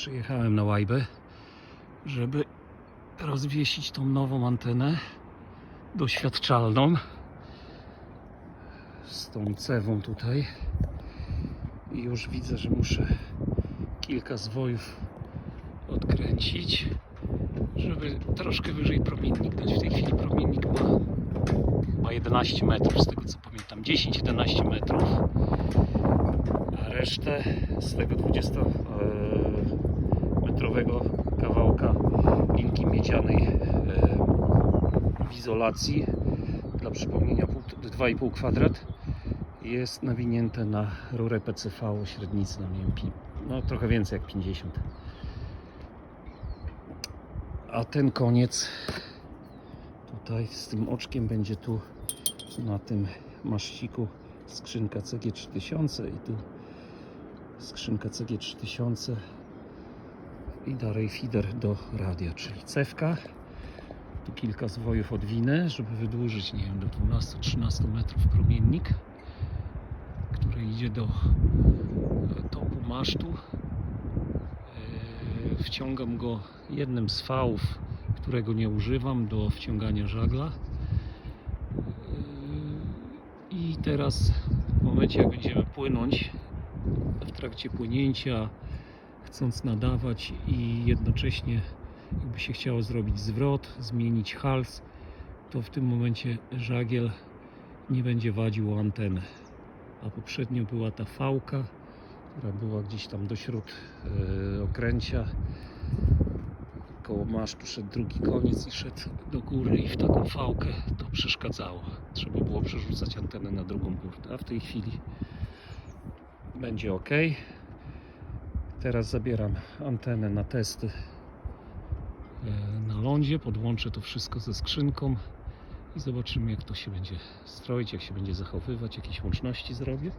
Przyjechałem na łajbę, żeby rozwiesić tą nową antenę doświadczalną z tą cewą tutaj. I już widzę, że muszę kilka zwojów odkręcić, żeby troszkę wyżej promiennik dać. W tej chwili promiennik ma, ma 11 metrów, z tego co pamiętam, 10-11 metrów, a resztę z tego 20 e, kawałka linki miedzianej e, w izolacji. Dla przypomnienia pół- 2,5 kwadrat jest nawinięte na rurę PCV o średnicy, no nie wiem, no trochę więcej jak 50. A ten koniec tutaj z tym oczkiem będzie tu na tym maszciku skrzynka CG3000 i tu skrzynka CG3000 i dalej feeder do radia, czyli cewka. Tu kilka zwojów odwinę, żeby wydłużyć, nie wiem, do 12-13 metrów promiennik, który idzie do e, topu masztu. E, Wciągam go jednym z fałów, którego nie używam do wciągania żagla. E, I teraz w momencie jak będziemy płynąć, w trakcie płynięcia, chcąc nadawać i jednocześnie jakby się chciało zrobić zwrot, zmienić hals, to w tym momencie żagiel nie będzie wadził o antenę. A poprzednio była ta fałka, która była gdzieś tam do śród e, okręcia. Koło masztu szedł drugi koniec i szedł do góry i w taką fałkę to przeszkadzało. Trzeba było przerzucać antenę na drugą górę, a w tej chwili będzie ok. Teraz zabieram antenę na testy e, na lądzie, podłączę to wszystko ze skrzynką i zobaczymy jak to się będzie stroić, jak się będzie zachowywać, jakieś łączności zrobię,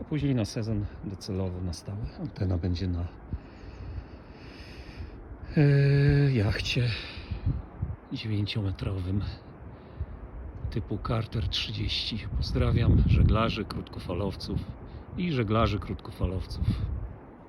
a później na sezon docelowo na stałe. Antena będzie na e, jachcie 9-metrowym typu Carter 30. Pozdrawiam żeglarzy, krótkofalowców i żeglarzy krótkofalowców.